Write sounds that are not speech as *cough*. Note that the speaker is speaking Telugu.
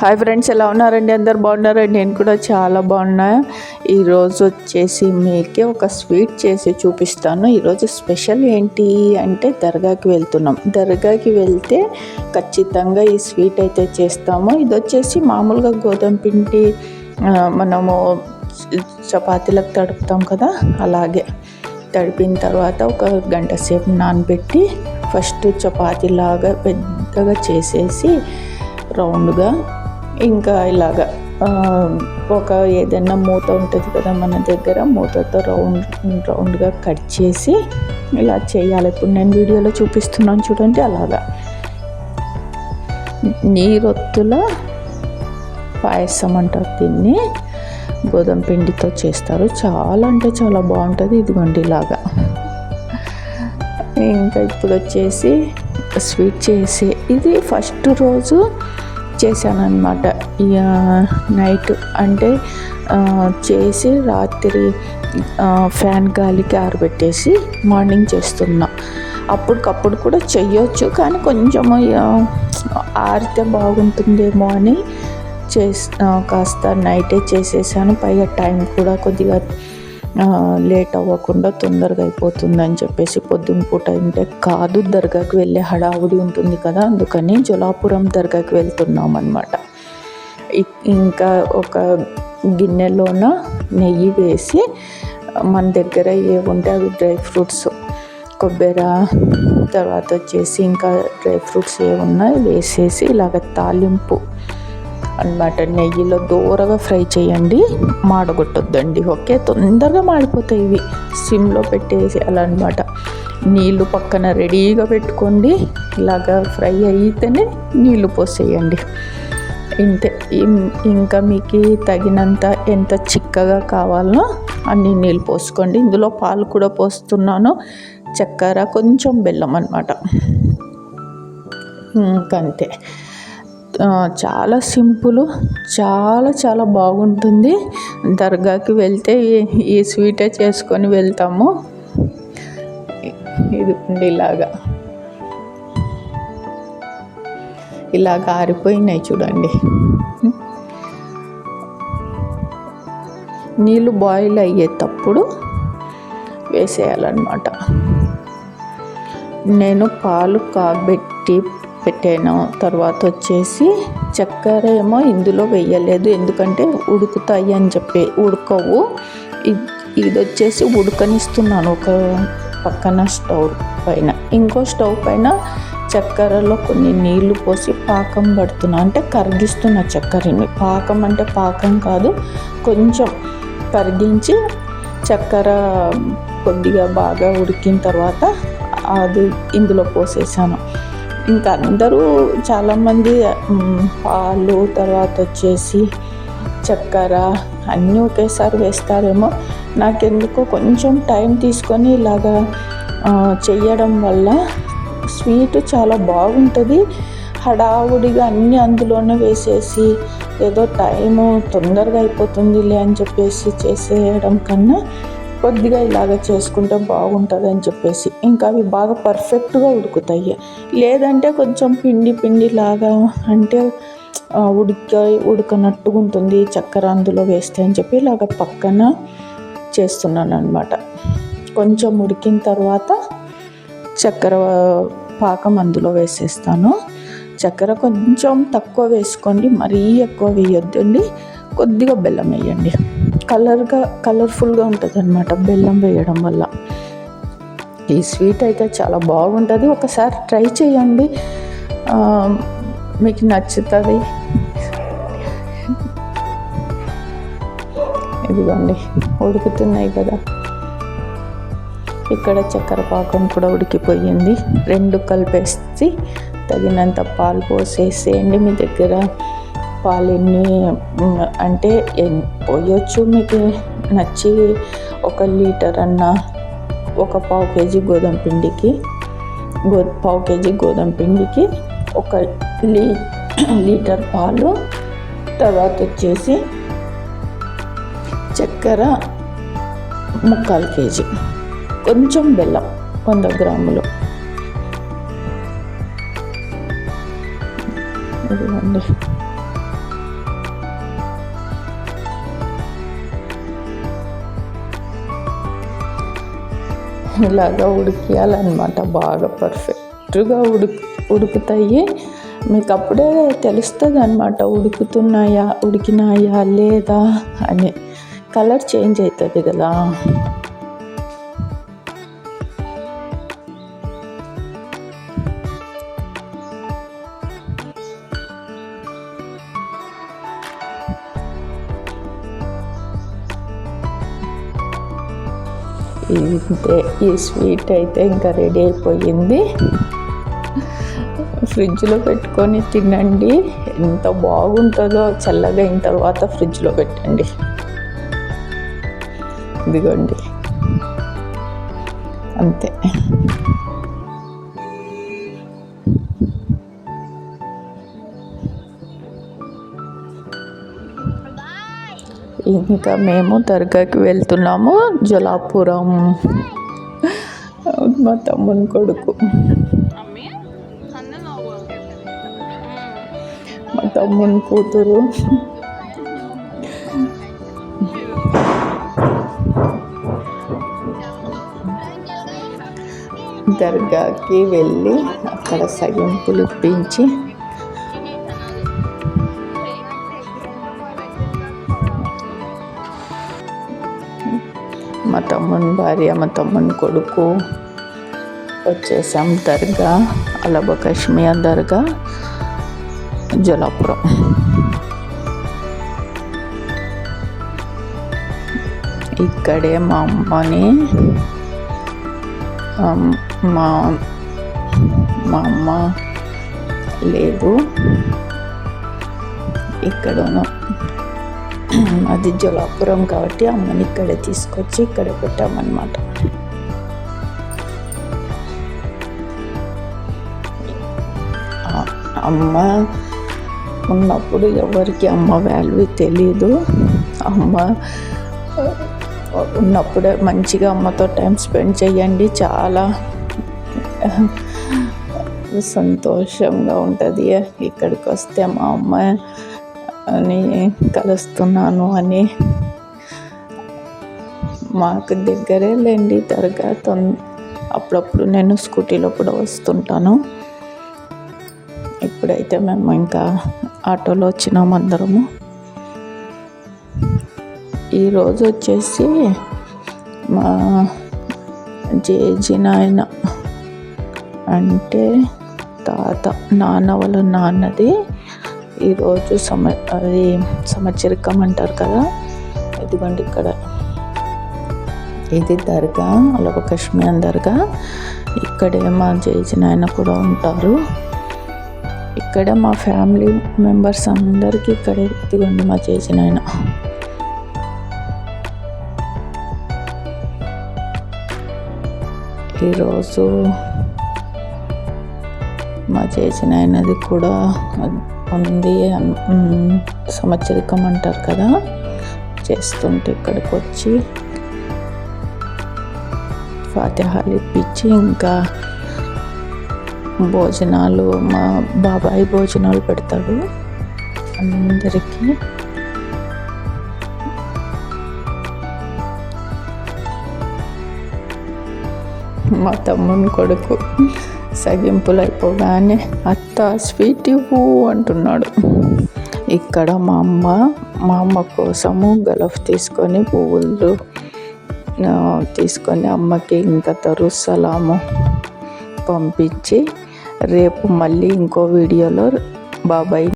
హాయ్ ఫ్రెండ్స్ ఎలా ఉన్నారండి? అందరు బాగున్నారండి? నేను కూడా చాలా బాగున్నా. ఈరోజు వచ్చేసి మీకే ఒక స్వీట్ చేసి చూపిస్తాను. ఈరోజు స్పెషల్ ఏంటి అంటే దర్గాకి వెళ్తున్నాం. దర్గాకి వెళ్తే ఖచ్చితంగా ఈ స్వీట్ అయితే చేస్తాము. ఇది వచ్చేసి మామూలుగా గోధుమ పిండి మనము చపాతీలకు తడుపుతాం కదా? అలాగే తడిపిన తర్వాత ఒక గంట సేపు నానబెట్టి ఫస్ట్ చపాతీలాగా పెద్దగా చేసేసి రౌండ్గా ఇంకా ఇలాగా ఒక ఏదైనా మూత ఉంటుంది కదా మన దగ్గర మూతతో రౌండ్ రౌండ్గా కట్ చేసి ఇలా చేయాలి. ఇప్పుడు నేను వీడియోలో చూపిస్తున్నాను చూడండి అలాగా. నీరొత్తుల పాయసం అంటారు దీన్ని గోధుమ పిండితో చేస్తారు. చాలా అంటే చాలా బాగుంటుంది ఇదిగోండి ఇలాగా. ఇంకా ఇప్పుడు వచ్చేసి స్వీట్ చేసి ఇది ఫస్ట్ రోజు చేశానమాట నైట్ అంటే చేసి రాత్రి ఫ్యాన్ గాలికి ఆరబెట్టేసి మార్నింగ్ చేస్తున్నా. అప్పటికప్పుడు కూడా చెయ్యొచ్చు కానీ కొంచెం ఆరితే బాగుంటుందేమో అని చేసి కాస్త నైటే చేసేసాను. పైగా టైం కూడా కొద్దిగా లేట్ అవ్వకుండా తొందరగా అయిపోతుందని చెప్పేసి పొద్దున్న పూట అంటే కాదు దర్గాకి వెళ్ళే హడావుడి ఉంటుంది కదా అందుకని జలాపురం దర్గాకి వెళ్తున్నాం అనమాట ఇంకా ఒక గిన్నెలోన నెయ్యి వేసి మన దగ్గర ఏముంటే అవి డ్రై ఫ్రూట్స్ కొబ్బరి తర్వాత వచ్చేసి ఇంకా డ్రై ఫ్రూట్స్ ఏమున్నాయి వేసేసి ఇలాగ తాలింపు అన్నమాట. నెయ్యిలో దూరగా ఫ్రై చేయండి. మాడగొట్టొద్దండి. ఓకే? తొందరగా మాడిపోతాయి ఇవి. సిమ్లో పెట్టేసి అలా అనమాట నీళ్ళు పక్కన రెడీగా పెట్టుకోండి. ఇలాగా ఫ్రై అయితేనే నీళ్ళు పోసేయండి. ఇంతే. ఇంకా మీకు తగినంత ఎంత చిక్కగా కావాలో అన్ని నీళ్ళు పోసుకోండి. ఇందులో పాలు కూడా పోస్తున్నాను. చక్కెర కొంచెం బెల్లం అనమాట ఇంకంతే. చాలా సింపుల్ చాలా చాలా బాగుంటుంది. దర్గాకి వెళ్తే ఈ- స్వీటే చేసుకొని వెళ్తాము. ఇది ఇలాగా. ఇలాగ ఆరిపోయినాయి చూడండి. నీళ్ళు బాయిల్ అయ్యేటప్పుడు వేసేయాలన్నమాట. నేను పాలు కాబెట్టి పెట్టాను? తర్వాత వచ్చేసి చక్కెర ఏమో ఇందులో వేయలేదు. ఎందుకంటే ఉడుకుతాయి అని చెప్పి ఉడకవు. ఇది వచ్చేసి ఉడకనిస్తున్నాను ఒక పక్కన స్టవ్ పైన. ఇంకో స్టవ్ పైన చక్కెరలో కొన్ని నీళ్ళు పోసి పాకం పడుతున్నా. అంటే కరిగిస్తున్న చక్కెరని. పాకం అంటే పాకం కాదు. కొంచెం కరిగించి చక్కెర కొద్దిగా బాగా ఉడికిన తర్వాత అది ఇందులో పోసేసాను. ఇంకా అందరూ చాలామంది పాలు తర్వాత వచ్చేసి చక్కెర అన్నీ ఒకేసారి వేస్తారేమో. నాకెందుకో కొంచెం టైం తీసుకొని ఇలాగా చేయడం వల్ల స్వీట్ చాలా బాగుంటుంది. హడావుడిగా అన్నీ అందులోనే వేసేసి ఏదో టైము తొందరగా అయిపోతుందిలే అని చెప్పేసి చేసేయడం కన్నా కొద్దిగా ఇలాగ చేసుకుంటే బాగుంటుంది అని చెప్పేసి. ఇంకా అవి బాగా పర్ఫెక్ట్గా ఉడుకుతాయి. లేదంటే కొంచెం పిండి పిండి లాగా అంటే ఉడిక ఉడకనట్టుగా ఉంటుంది చక్కెర అందులో వేస్తే అని చెప్పి ఇలాగ పక్కన చేస్తున్నాను అనమాట కొంచెం ఉడికిన తర్వాత చక్కెర పాకం అందులో వేసేస్తాను. చక్కెర కొంచెం తక్కువ వేసుకోండి మరీ ఎక్కువ వేయొద్దండి. కొద్దిగా బెల్లం వేయండి. కలర్గా కలర్ఫుల్గా ఉంటుంది అనమాట బెల్లం వేయడం వల్ల. ఈ స్వీట్ అయితే చాలా బాగుంటుంది. ఒకసారి ట్రై చేయండి. మీకు నచ్చుతుంది. ఇదిగోండి ఉడుకుతున్నాయి కదా. ఇక్కడ చక్కెర పాకం కూడా ఉడికిపోయింది. రెండు కలిపేసి తగినంత పాలు పోసేసేయండి మీ దగ్గర. పాలు ఎన్ని అంటే పోయొచ్చు మీకు నచ్చి ఒక లీటర్ అన్న ఒక పావు కేజీ గోధుమ పిండికి గో పావు కేజీ గోధుమ పిండికి ఒక లీ లీటర్ పాలు తర్వాత వచ్చేసి చక్కెర ముక్కాలు కేజీ. కొంచెం బెల్లం వంద గ్రాములు. ఇదిగోండి. ఇలాగా ఉడికియాలన్నమాట బాగా పర్ఫెక్ట్గా ఉడుకు ఉడుకుతాయి. మీకు అప్పుడే తెలుస్తుంది అనమాట ఉడుకుతున్నాయా ఉడికినాయా లేదా అని. కలర్ చేంజ్ అవుతుంది కదా. ఇంతే. ఈ స్వీట్ అయితే ఇంకా రెడీ అయిపోయింది. ఫ్రిడ్జ్లో పెట్టుకొని తినండి. ఎంత బాగుంటుందో చల్లగా అయిన తర్వాత ఫ్రిడ్జ్లో పెట్టండి. ఇదిగోండి. అంతే. ఇంకా మేము దర్గాకి వెళ్తున్నాము జలాపురం. మా తమ్ముని కొడుకు. మా తమ్ముని కూతురు. దర్గాకి వెళ్ళి అక్కడ సగింపులు ఇప్పించి తమ్ముని భార్య మా తమ్ముని కొడుకు వచ్చేసాం దర్గా అలబ కశ్మీర్ దర్గా జలాపురం. ఇక్కడే మా అమ్మని మా మా అమ్మ లేదు. ఇక్కడను *clears throat* అది జలాపురం కాబట్టి అమ్మని ఇక్కడ తీసుకొచ్చి ఇక్కడ పెట్టామన్నమాట. అమ్మ ఉన్నప్పుడు ఎవరికి అమ్మ వాల్యూ తెలియదు అమ్మ ఉన్నప్పుడే మంచిగా అమ్మతో టైం స్పెండ్ చేయండి. చాలా సంతోషంగా ఉంటుంది. ఇక్కడికి వస్తే మా అమ్మ అని కలుస్తున్నాను అని మాకు దగ్గరే లేండి దర్గా అప్పుడప్పుడు నేను స్కూటీలో కూడా వస్తుంటాను. ఇప్పుడైతే మేము ఇంకా ఆటోలో వచ్చినాము అందరము. ఈరోజు వచ్చేసి మా జేజీ నాయన అంటే తాత నాన్న వాళ్ళ నాన్నది ఈరోజు సమ అది సంవత్సరికం అంటారు కదా? ఇదిగోండి ఇక్కడ. ఇది దర్గా అలాగ కశ్మీర్ దర్గా. ఇక్కడే మా జేజీ నాయన కూడా ఉంటారు. ఇక్కడ మా ఫ్యామిలీ మెంబర్స్ అందరికీ ఇక్కడే ఇదిగోండి మా చేసిన నాయన. ఈరోజు మా చేసిన ఆయనది కూడా ఉంది సంవత్సరికం అంటారు కదా. చేస్తుంటే ఇక్కడికి వచ్చి ఫాతిహాలు ఇప్పించి ఇంకా భోజనాలు మా బాబాయ్ భోజనాలు పెడతాడు అందరికీ. మా తమ్ముని కొడుకు. సగింపులు అయిపోగానే అత్త స్వీట్ ఇవ్వు అంటున్నాడు. ఇక్కడ మా అమ్మ మా అమ్మ కోసము గలఫ్ తీసుకొని పువ్వులు తీసుకొని అమ్మకి ఇంకా తరుసలాము. పంపించి రేపు మళ్ళీ ఇంకో వీడియోలో బాబాయ్